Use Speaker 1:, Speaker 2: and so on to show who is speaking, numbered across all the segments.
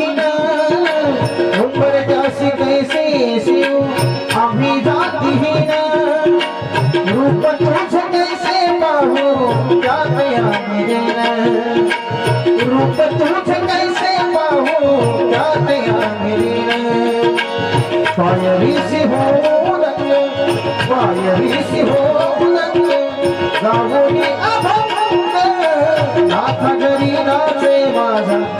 Speaker 1: जातीहीन उंबरट्यासी कैसे शिव? आम्ही जातीहीन रूप तुझ कैसे पाहू? रूप तुझ कैसे पाहू? हो रंग पायरीसी हो रंग गावोनी अभंग नाथ घरी नाचे माझा.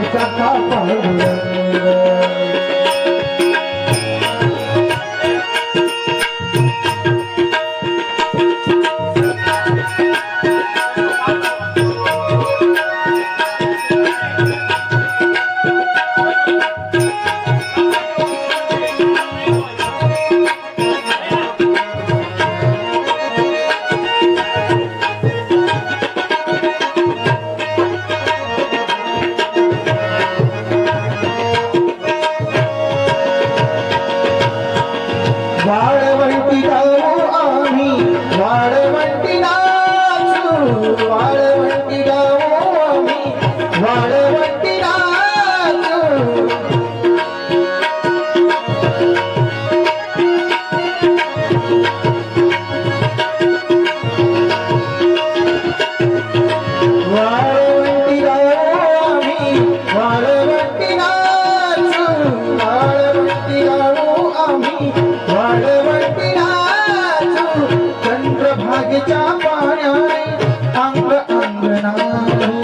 Speaker 1: चंद्रभागेच्या पाण्याने अंग अंगणाहू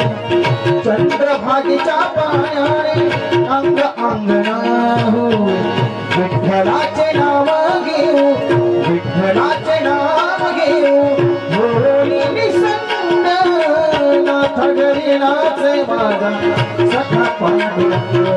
Speaker 1: चंद्रभागीच्या पाण्याने अंग अंगणाहू विठ्ठलाचे नाव घेऊ. विठ्ठलाचे नाव घेऊ. बोली निसंग नाथ घरी नाचे माझा. सखा पांडुरंग.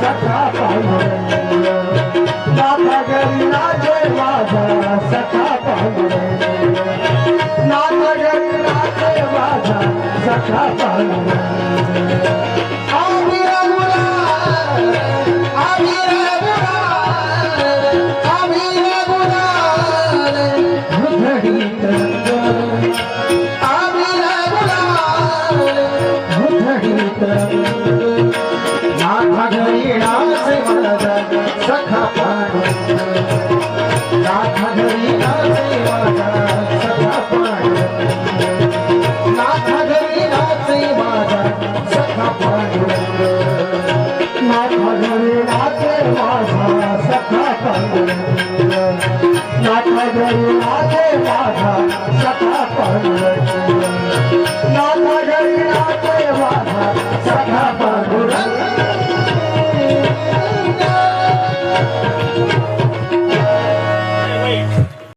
Speaker 1: सखा पांडुरंग नाथा घरी जय माझा सखा पांडुरंग। Thank you.